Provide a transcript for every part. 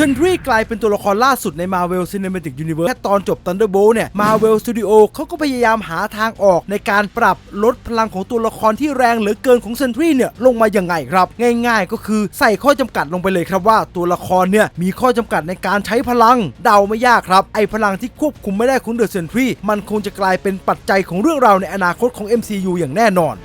เซนทรีกลายเป็นตัวละครล่าสุดใน Marvel Cinematic Universe แค่ตอนจบ Thunderbolt เนี่ย Marvel Studio เขาก็พยายามหาทางออกในการปรับลดพลังของตัวละครที่แรงเหลือเกินของเซนทรีเนี่ยลงมายังไงครับ ง่าย ๆ ก็คือใส่ข้อจำกัดลงไปเลยครับว่าตัวละครเนี่ยมีข้อจำกัดในการใช้พลังเดาไม่ยากครับ ไอพลังที่ควบคุมไม่ได้ของเดอะเซนทรีมันคงจะกลายเป็นปัจจัยของเรื่องราวในอนาคตของ MCU อย่างแน่นอน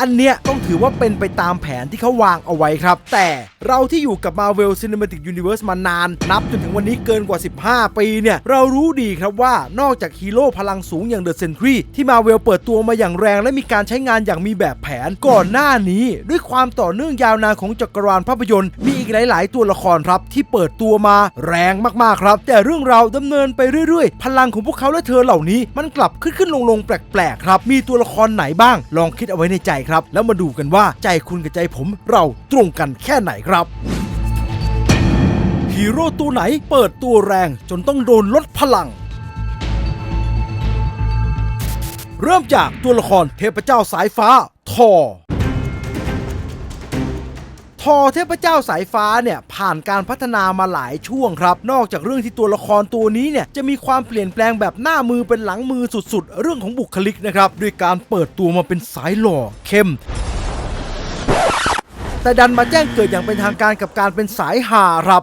อันเนี้ยต้องถือว่าเป็นไปตามแผนที่เขาวางเอาไว้ครับ แต่เราที่อยู่กับ Marvel Cinematic Universe มานาน นับจนถึงวันนี้เกินกว่า 15 ปีเนี่ย เรารู้ดีครับว่านอกจากฮีโร่พลังสูงอย่าง The Sentry ที่ Marvel เปิดตัวมาอย่างแรง และมีการใช้งานอย่างมีแบบแผนก่อนหน้านี้ ด้วยความต่อเนื่องยาวนานของจักรวาลภาพยนตร์ มีอีกหลาย ๆ ตัวละครครับที่เปิดตัวมาแรงมาก ๆ ครับ แต่เรื่องราวดำเนินไปเรื่อย ๆ พลังของพวกเขาและเธอเหล่านี้ มันกลับขึ้นขึ้นลงลงๆแปลก ๆ ครับ มีตัวละครไหนบ้าง ลองคิดเอาไว้ในใจครับ แล้วมาดูกันว่าใจคุณกับใจผมเราตรงกันแค่ไหนครับฮีโร่ตัวไหนเปิดตัวแรงจนต้องโดนลดพลัง เริ่มจากตัวละครเทพเจ้าสายฟ้าทอ อเทพเจ้าสายฟ้าเนี่ยผ่านการพัฒนามาหลายช่วงครับ นอกจากเรื่องที่ตัวละครตัวนี้เนี่ยจะมีความเปลี่ยนแปลงแบบหน้ามือเป็นหลังมือสุดๆ เรื่องของบุคลิกนะครับด้วยการเปิดตัวมาเป็นสายหล่อเข้มแต่ดันมาแจ้งเกิดอย่างเป็นทางการกับการเป็นสายหาครับ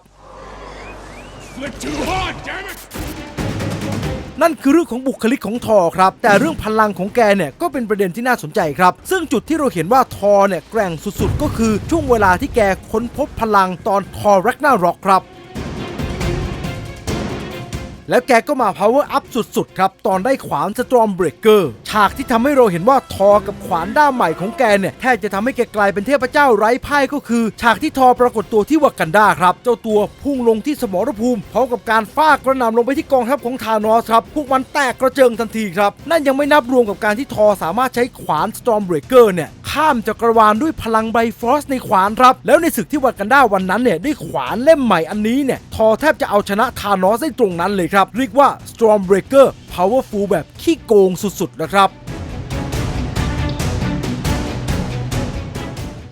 นั่นคือเรื่องของบุคลิกของทอครับ แต่เรื่องพลังของแกเนี่ยก็เป็นประเด็นที่น่าสนใจครับ ซึ่งจุดที่เราเห็นว่าทอเนี่ยแกร่งสุดๆ ก็คือช่วงเวลาที่แกค้นพบพลังตอนทอแร็กนาร็อกครับ แล้วแกก็มา power up สุดๆ ครับ ตอนได้ขวาน Storm Breaker ฉากที่ทำให้เราเห็นว่าทอกับขวานด้ามใหม่ของแกเนี่ย แทบจะทำให้แกกลายเป็นเทพเจ้าไร้พ่ายก็คือ ฉากที่ทอปรากฏตัวที่วากันดาครับ เจ้าตัวพุ่งลงที่สมรภูมิพร้อมกับการฟาดกระหน่ำลงไปที่กองทัพของธานอสครับ พวกมันแตกกระเจิงทันทีครับ นั่นยังไม่นับรวมกับการที่ทอสามารถใช้ขวาน Storm Breaker เนี่ย ข้ามจักรวาลด้วยพลังไบฟรอสในขวานครับ แล้วในศึกที่วากันดาวันนั้นเนี่ยด้วยขวานเล่มใหม่อันนี้เนี่ยทอแทบจะเอาชนะธานอสได้ตรงนั้นเลยครับ เรียกว่า Stormbreaker Powerful แบบขี้โกงสุดๆนะครับ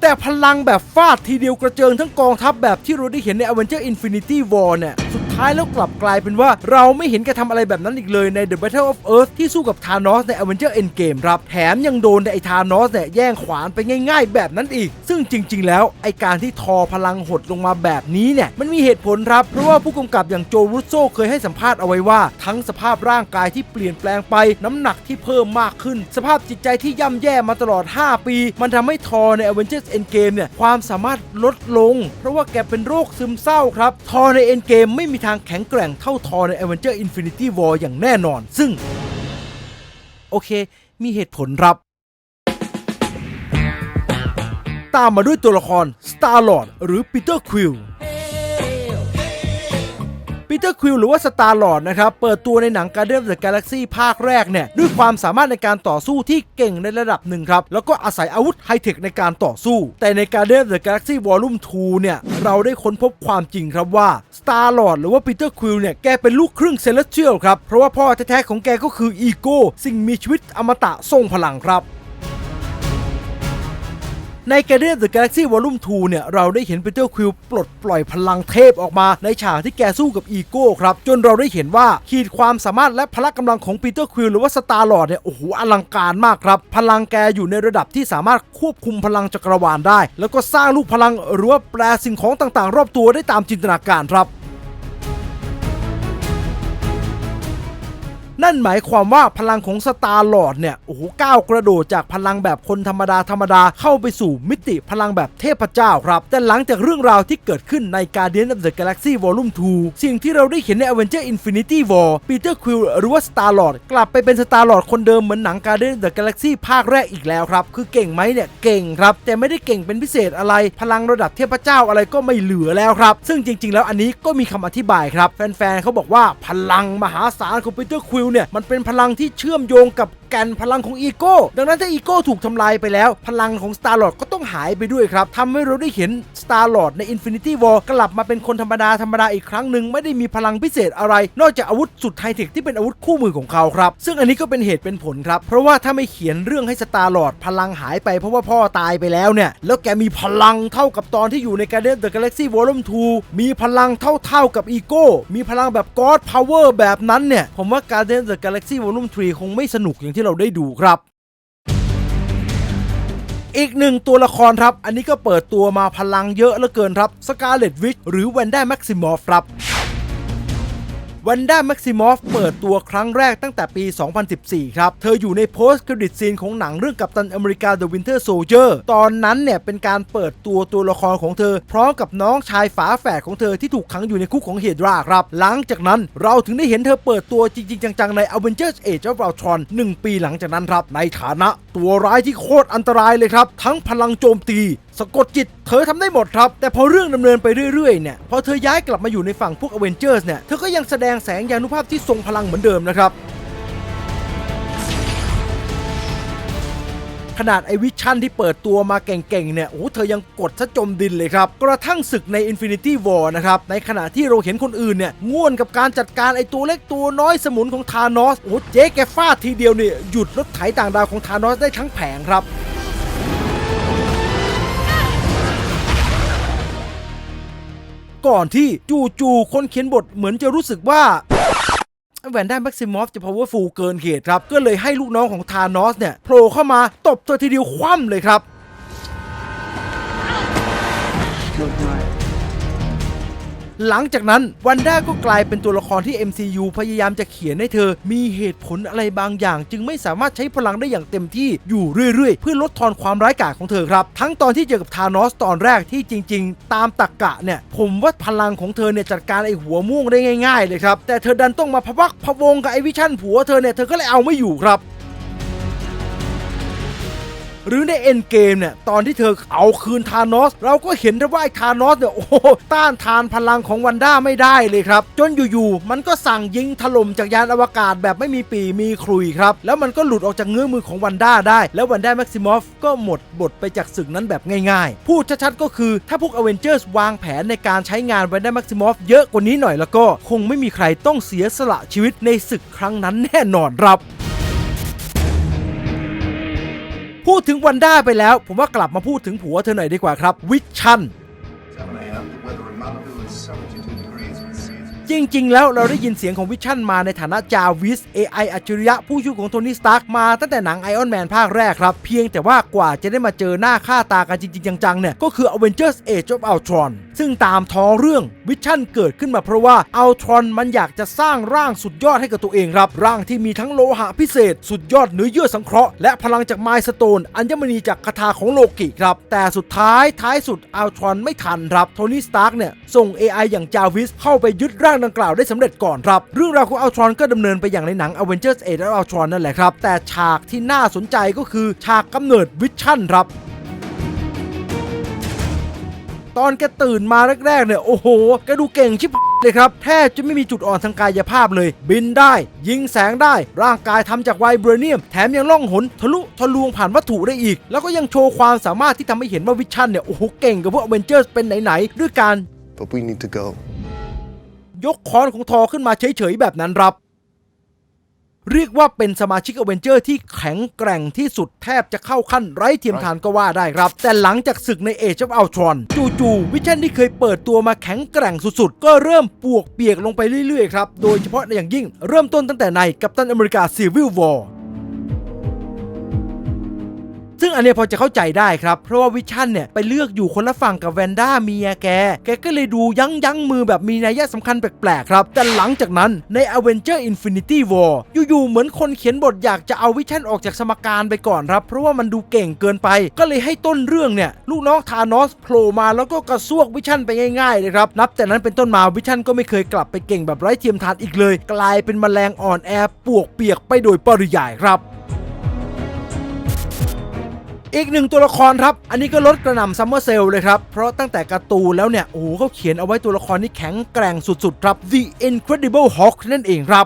แต่พลังแบบฟาดทีเดียวกระเจิงทั้งกองทัพแบบที่เราได้เห็นใน Avenger Infinity War เนี่ย สุดท้ายแล้วกลับกลายเป็นว่าเราไม่เห็นแกทำอะไรแบบนั้นอีกเลยใน The Battle of Earth ที่สู้กับธานอสใน Avenger Endgame ครับ แถมยังโดนไอ้ธานอสเนี่ยแย่งขวานไปง่ายๆ แบบนั้นอีก ซึ่งจริง ๆ แล้วไอการที่ทอพลังหดลงมาแบบนี้เนี่ยมันมีเหตุผลครับ เพราะว่าผู้กำกับอย่างโจรูโซเคยให้สัมภาษณ์เอาไว้ว่า ทั้งสภาพร่างกายที่เปลี่ยนแปลงไปน้ำหนักที่เพิ่มมากขึ้น สภาพจิตใจที่ย่ำแย่มาตลอด 5 ปี มันทำให้ทอใน Avengers Endgame เนี่ยความสามารถลดลง เพราะว่าแกเป็นโรคซึมเศร้าครับทอใน Endgame ไม่ไม่มีทางแข็งแกร่งเท่าทอใน a v e n g e r Infinity War อย่างแน่นอน ซึ่ง โอเค มีเหตุผลครับ ตามมาด้วยตัวละคร Star-Lord หรือ Peter Quill ปีเตอร์ควิลหรือว่าสตาร์หลอ d นะครับ เปิดตัวในหนัง Guardians of the Galaxy ภาคแรกเนี่ย ด้วยความสามารถในการต่อสู้ที่เก่งในระดับหนึ่งครับ แล้วก็อาศัยอาวุธไฮเทคในการต่อสู้ แต่ใน Guardians of the Galaxy Volume 2เนี่ย เราได้ค้นพบความจริงครับว่า Star Lord หรือว่าปีเตอร์ควิลเนี่ย แกเป็นลูกครึ่งเซเลสเชียลครับ เพราะว่าพ่อแท้ๆของแกก็คืออีโก้สิ่งมีชีวิตอมตะทรงพลังครับ ใน Guardians of the Galaxy Volume 2 เนี่ย เราได้เห็นปีเตอร์ควิลปลดปล่อยพลังเทพออกมาในฉากที่แกสู้กับอีโก้ครับ จนเราได้เห็นว่าขีดความสามารถและพละกำลังของปีเตอร์ควิลหรือว่าสตาร์ลอดเนี่ย โอ้โห อลังการมากครับ พลังแกอยู่ในระดับที่สามารถควบคุมพลังจักรวาลได้ แล้วก็สร้างลูกพลังหรือว่าแปลสิ่งของต่างๆ รอบตัวได้ตามจินตนาการครับ นั่นหมายความว่าพลังของสตาร์ลอ d เนี่ยโอ้โหก้าวกระโดดจากพลังแบบคนธรรมดาธรรมดาเข้าไปสู่มิติพลังแบบเทพเจ้าครับ แต่หลังจากเรื่องราวที่เกิดขึ้นใน Guardians of the Galaxy Volume 2 สิ่งที่เราได้เห็นใน Avenger Infinity War Peter Quill หรือว่า Star Lord กลับไปเป็น Star Lord คนเดิมเหมือนหนัง Guardians of the Galaxy ภาคแรกอีกแล้วครับ คือเก่งไหมเนี่ยเก่งครับ แต่ไม่ได้เก่งเป็นพิเศษอะไร พลังระดับเทพเจ้าอะไรก็ไม่เหลือแล้วครับ ซึ่งจริง ๆ แล้วอันนี้ก็มีคำอธิบายครับแฟนๆเขาบอกว่าพลังมหาศาลของ Peter Quill เนี่ยมันเป็นพลังที่เชื่อมโยงกับ แก่นพลังของอีโก้ดังนั้นถ้าอีโก้ถูกทำลายไปแล้ว พลังของ Star Lord ก็ต้องหายไปด้วยครับทำให้เราได้เห็น Star Lord ใน Infinity War กลับมาเป็นคนธรรมดาธรรมดาอีกครั้งหนึ่งไม่ได้มีพลังพิเศษอะไร นอกจากอาวุธสุดไฮเทคที่เป็นอาวุธคู่มือของเขาครับซึ่งอันนี้ก็เป็นเหตุเป็นผลครับ เพราะว่าถ้าไม่เขียนเรื่องให้ Star Lord พลังหายไปเพราะว่าพ่อตายไปแล้วเนี่ยแล้วแกมีพลังเท่ากับตอนที่อยู่ใน Guardians of the Galaxy Volume 2 มีพลังเท่าๆกับอีโก้มีพลังแบบ God Power แบบนั้นเนี่ยผมว่า Guardians of the Galaxy Volume 3 คงไม่สนุกอย่างที่เราได้ดูครับ อีกหนึ่งตัวละครครับ อันนี้ก็เปิดตัวมาพลังเยอะเหลือเกินครับสกาเลตวิชหรือแวนด้าแม็กซิมอฟครับ วันด้าแม็กซิมอฟเปิดตัวครั้งแรกตั้งแต่ปี 2014 ครับ เธออยู่ในโพสต์เครดิตซีนของหนังเรื่องกัปตันอเมริกา The Winter Soldier ตอนนั้นเนี่ยเป็นการเปิดตัวตัวละครของเธอ พร้อมกับน้องชายฝาแฝดของเธอที่ถูกขังอยู่ในคุกของเฮดราครับ หลังจากนั้นเราถึงได้เห็นเธอเปิดตัวจริง ๆ จัง ๆ ใน Avengers Age of Ultron 1 ปีหลังจากนั้นครับในฐานะตัวร้ายที่โคตรอันตรายเลยครับ ทั้งพลังโจมตีสะกดจิตเธอทำได้หมดครับ แต่พอเรื่องดำเนินไปเรื่อยๆเนี่ยพอเธอย้ายกลับมาอยู่ในฝั่งพวกอเวนเจอร์สเนี่ยเธอก็ยังแสดงแสงยานุภาพที่ทรงพลังเหมือนเดิมนะครับขนาดไอวิชั่นที่เปิดตัวมาเก่งๆเนี่ย โอ้เธอยังกดซะจมดินเลยครับ กระทั่งศึกใน Infinity War นะครับ ในขณะที่เราเห็นคนอื่นเนี่ย ง่วนกับการจัดการไอตัวเล็กตัวน้อยสมุนของธานอส โอ้เจ๊แกฟาดทีเดียวเนี่ย หยุดรถไถต่างดาวของธานอสได้ทั้งแผงครับ ก่อนที่จู่ๆคนเขียนบทเหมือนจะรู้สึกว่าแวนด้าแม็กซิมอฟจะ powerful เกินเหตครับ ก็เลยให้ลูกน้องของธานอสเนี่ยโผล่เข้ามาตบตัวทีเดียวคว่ำเลยครับ หลังจากนั้นวันด้าก็กลายเป็นตัวละครที่ MCU พยายามจะเขียนให้เธอ มีเหตุผลอะไรบางอย่าง จึงไม่สามารถใช้พลังได้อย่างเต็มที่อยู่เรื่อยๆ เพื่อลดทอนความร้ายกาจของเธอครับ ทั้งตอนที่เจอกับธานอสตอนแรกที่จริง ๆ ตามตักกะเนี่ย ผมว่าพลังของเธอเนี่ยจัดการไอ้หัวม่วงได้ง่าย ๆ เลยครับแต่เธอดันต้องมาพะวักพะวงกับไอ้วิชั่นผัวเธอเนี่ยเธอก็เลยเอาไม่อยู่ครับ หรือในเอ็นเกมเนี่ยตอนที่เธอเอาคืนธานอส เราก็เห็นได้ว่าธานอสเนี่ยโอ้โหต้านทานพลังของวันด้าไม่ได้เลยครับ จนอยู่ๆมันก็สั่งยิงถล่มจากยานอวกาศแบบไม่มีปีมีครุยครับแล้วมันก็หลุดออกจากเงื้อมือของวันด้าได้ แล้ววันด้าแม็กซิมอฟก็หมดบทไปจากศึกนั้นแบบง่ายๆ พูดชัดๆก็คือถ้าพวกอเวนเจอร์สวางแผนในการใช้งานวันด้าแม็กซิมอฟเยอะกว่านี้หน่อยแล้วก็คงไม่มีใครต้องเสียสละชีวิตในศึกครั้งนั้นแน่นอนครับ พูดถึงวันด้าไปแล้ว ผมว่ากลับมาพูดถึงผัวเธอหน่อยดีกว่าครับ วิชัน7 a.m. The weather in Malibu จริง ๆ แล้วเราได้ยินเสียงของวิชั่นมาในฐานะจาวิส AI อัจฉริยะผู้ช่วยของโทนี่สตาร์กมาตั้งแต่หนังไอออนแมนภาคแรกครับ เพียงแต่ว่ากว่าจะได้มาเจอหน้าค่าตากันจริง ๆ จัง ๆ เนี่ย ก็คือ Avengers Age of Ultron ซึ่งตามท้องเรื่องวิชั่นเกิดขึ้นมาเพราะว่า Ultron มันอยากจะสร้างร่างสุดยอดให้กับตัวเองครับ ร่างที่มีทั้งโลหะพิเศษ สุดยอดเนื้อเยื่อสังเคราะห์และพลังจากไมสโตนอัญมณีจากคาถาของโลกิครับ แต่สุดท้ายท้ายสุด Ultron ไม่ทันครับโทนี่สตาร์กเนี่ยส่ง AI อย่างจาวิสเข้าไปยึดร่างดังกล่าวได้สำเร็จก่อนครับ เรื่องราวของ Ultron ก็ดำเนินไปอย่างในหนัง Avengers Age of Ultron นั่นแหละครับ แต่ฉากที่น่าสนใจก็คือฉากกำเนิดวิชั่นครับตอนแกตื่นมาแรกๆเนี่ยโอ้โหแกดูเก่งชิบเลยครับ แทบจะไม่มีจุดอ่อนทางกายภาพเลย บินได้ ยิงแสงได้ ร่างกายทำจากไวเบรเนียม แถมยังล่องหน ทะลุทะลวงผ่านวัตถุได้อีก แล้วก็ยังโชว์ความสามารถที่ทำให้เห็นว่าวิชั่นเนี่ย โอ้โห เก่งกับพวกอเวนเจอร์เป็นไหน ๆ ด้วยการ But we need to go. ยกค้อนของทอขึ้นมาเฉยๆแบบนั้นครับ เรียกว่าเป็นสมาชิกอเวนเจอร์ที่แข็งแกร่งที่สุดแทบจะเข้าขั้นไร้เทียมทานก็ว่าได้ครับ แต่หลังจากศึกในเอ e of Ultron จู่ๆวิชั่นที่เคยเปิดตัวมาแข็งแกร่งสุดๆ ก็เริ่มปวกเปียกลงไปเรื่อยๆครับ โดยเฉพาะในอย่างยิ่งเริ่มต้นตั้งแต่ในกัปตันอเมริกาซีวิลวอร์ ซึ่งอันนี้พอจะเข้าใจได้ครับ เพราะว่าวิชั่นเนี่ยไปเลือกอยู่คนละฝั่งกับแวนด้าเมียแก แกก็เลยดูยั้งยั้งมือแบบมีนัยะสำคัญแปลกๆครับ แต่หลังจากนั้นใน Avenger Infinity War อยู่ๆเหมือนคนเขียนบทอยากจะเอาวิชั่นออกจากสมการไปก่อนครับ เพราะว่ามันดูเก่งเกินไป ก็เลยให้ต้นเรื่องเนี่ยลูกน้องธานอสโผล่มาแล้วก็กระซวกวิชั่นไปง่ายๆเลยครับนับแต่นั้นเป็นต้นมาวิชั่นก็ไม่เคยกลับไปเก่งแบบไร้เทียมทานอีกเลย กลายเป็นแมลงอ่อนแอปวกเปียกไปโดยปริยายครับ อีกหนึ่งตัวละครครับ อันนี้ก็ลดกระหน่ำซัมเมอร์เซลเลยครับ เพราะตั้งแต่การ์ตูนแล้วเนี่ย โอ้โหเขาเขียนเอาไว้ตัวละครที่แข็งแกร่งสุดๆ ครับ The Incredible Hulk นั่นเองครับ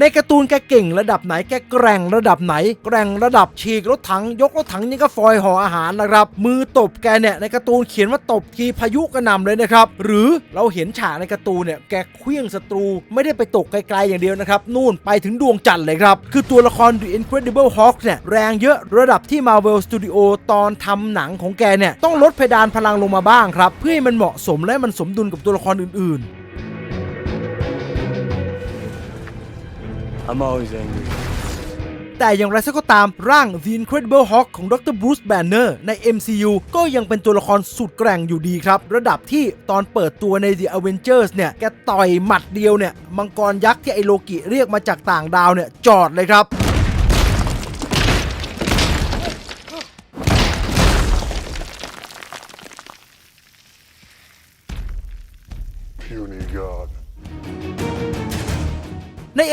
ในการ์ตูนแกเก่งระดับไหนแกแกร่งระดับไหน แกร่งระดับฉีกรถถังยกรถถังยังก็ฟอยห่ออาหารนะครับ มือตบแกเนี่ยในการ์ตูนเขียนว่าตบทีพายุกระหน่ำเลยนะครับ หรือเราเห็นฉากในการ์ตูนเนี่ยแกเคลี้ยงศัตรูไม่ได้ไปตกไกลๆอย่างเดียวนะครับ นู่นไปถึงดวงจันทร์เลยครับ คือตัวละคร The Incredible Hulk เนี่ยแรงเยอะระดับที่ Marvel Studio ตอนทำหนังของแกเนี่ยต้องลดเพดานพลังลงมาบ้างครับ เพื่อให้มันเหมาะสมและมันสมดุลกับตัวละครอื่นๆ I'm always angry. แต่อย่างไรซะก็ตามร่าง The Incredible Hulk ของดร Bruce Banner ใน MCU ก็ยังเป็นตัวละครสุดแกร่งอยู่ดีครับ ระดับที่ตอนเปิดตัวใน The Avengers เนี่ย แกต่อยหมัดเดียวเนี่ย มังกรยักษ์ที่ไอโลกิเรียกมาจากต่างดาวเนี่ย จอดเลยครับ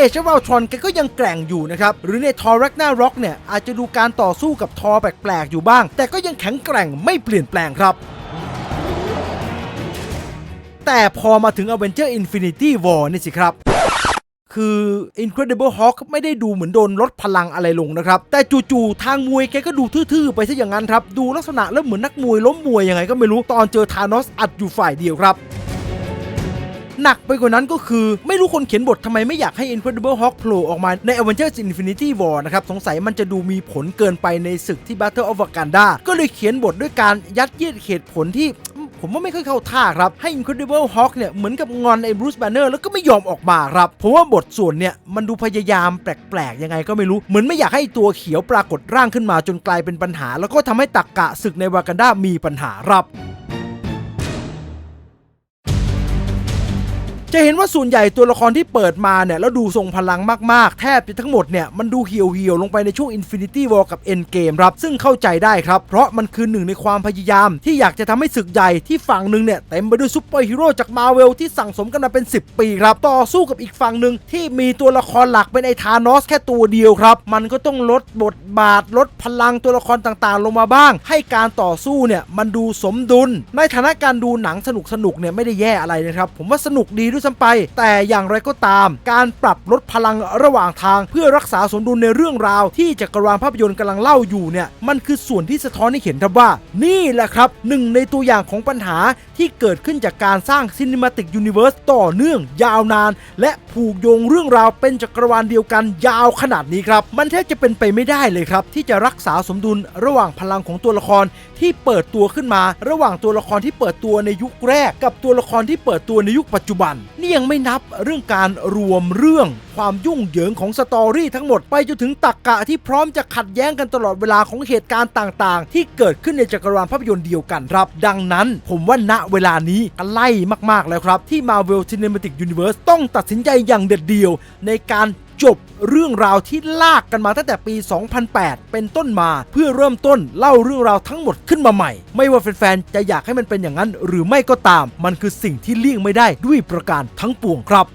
ในเอช of Ultron แกก็ยังแกร่งอยู่นะครับหรือในทอร์ a ก n าร็อกเนี่ยอาจจะดูการต่อสู้กับทอแปลกๆอยู่บ้าง แต่ก็ยังแข็งแกร่งไม่เปลี่ยนแปลงครับแต่พอมาถึง Avenger Infinity War นี่สิครับ คือ Incredible Hulk ไม่ได้ดูเหมือนโดนลดพลังอะไรลงนะครับ แต่จู่ๆทางมวยแกก็ดูทื่อๆ ไปซะอย่างนั้นครับ ดูลักษณะแล้วเหมือนนักมวยล้มมวยยังไงก็ไม่รู้ตอนเจอธานอสอัดอยู่ฝ่ายเดียวครับ หนักไปกว่านั้นก็คือไม่รู้คนเขียนบททำไมไม่อยากให้ Incredible Hulk โผล่ออกมาใน Avengers Infinity War นะครับ สงสัยมันจะดูมีผลเกินไปในศึกที่ Battle of Wakanda ก็เลยเขียนบทด้วยการยัดเยียดเหตุผลที่ผมว่าไม่ค่อยเข้าท่าครับ ให้ Incredible Hulk เนี่ย เหมือนกับงอนไอ้ Bruce Banner แล้วก็ไม่ยอมออกมาครับ ผมว่าบทส่วนเนี่ย มันดูพยายามแปลกๆ ยังไงก็ไม่รู้ เหมือนไม่อยากให้ตัวเขียวปรากฏร่างขึ้นมาจนกลายเป็นปัญหา แล้วก็ทำให้ตักกะศึกในวากันดามีปัญหาครับ จะเห็นว่าส่วนใหญ่ตัวละครที่เปิดมาเนี่ย แล้วดูทรงพลังมาก ๆ แทบจะทั้งหมดเนี่ย มันดูเหี่ยวเหี่ยวๆลงไปในช่วง Infinity War กับ Endgame ครับ ซึ่งเข้าใจได้ครับ เพราะมันคือหนึ่งในความพยายาม ที่อยากจะทำให้ศึกใหญ่ที่ฝั่งหนึ่งเนี่ย เต็มไปด้วยซูเปอร์ฮีโร่จากมาเวลที่สั่งสมกันมาเป็น 10 ปีครับ ต่อสู้กับอีกฝั่งหนึ่งที่มีตัวละครหลักเป็นไอ้ธานอสแค่ตัวเดียวครับ มันก็ต้องลดบทบาทลดพลังตัวละครต่างๆ ลงมาบ้าง ให้การต่อสู้เนี่ยมันดูสมดุล ในฐานะการดูหนังสนุกๆเนี่ยไม่ได้แย่อะไรนะครับผมว่าสนุกดีด้วยซ้ำไป แต่อย่างไรก็ตาม การปรับลดพลังระหว่างทาง เพื่อรักษาสมดุลในเรื่องราว ที่จักรวาลภาพยนตร์กำลังเล่าอยู่เนี่ยมันคือส่วนที่สะท้อนให้เห็นครับว่า นี่แหละครับหนึ่งในตัวอย่างของปัญหาที่เกิดขึ้นจากการสร้างซินิมาติกยูนิเว r ร์สต่อเนื่องยาวนาน และผูกโยงเรื่องราวเป็นจักรวาลเดียวกันยาวขนาดนี้ครับมันแทบจะเป็นไปไม่ได้เลยครับที่จะรักษาสมดุลระหว่างพลังของตัวละครที่เปิดตัวขึ้นมา ระหว่างตัวละครที่เปิดตัวในยุคแรก กับตัวละครที่เปิดตัวในยุคปัจจุบันนี่ยังไม่นับเรื่องการรวมเรื่องความยุ่งเหยิงของสตอรี่ทั้งหมดไปจนถึงตักกะที่พร้อมจะขัดแย้งกันตลอดเวลาของเหตุการณ์ต่างๆ ที่เกิดขึ้นในจักรวาลภาพยนตร์เดียวกันครับ ดังนั้นผมว่าณเวลานี้ใกล้มากๆแล้วครับ ที่ Marvel Cinematic Universe ต้องตัดสินใจอย่างเด็ดเดี่ยวในการ จบเรื่องราวที่ลากกันมาตั้งแต่ปี 2008 เป็นต้นมา เพื่อเริ่มต้นเล่าเรื่องราวทั้งหมดขึ้นมาใหม่ ไม่ว่าแฟนๆ จะอยากให้มันเป็นอย่างนั้น หรือไม่ก็ตาม มันคือสิ่งที่เลี่ยงไม่ได้ด้วยประการทั้งปวงครับ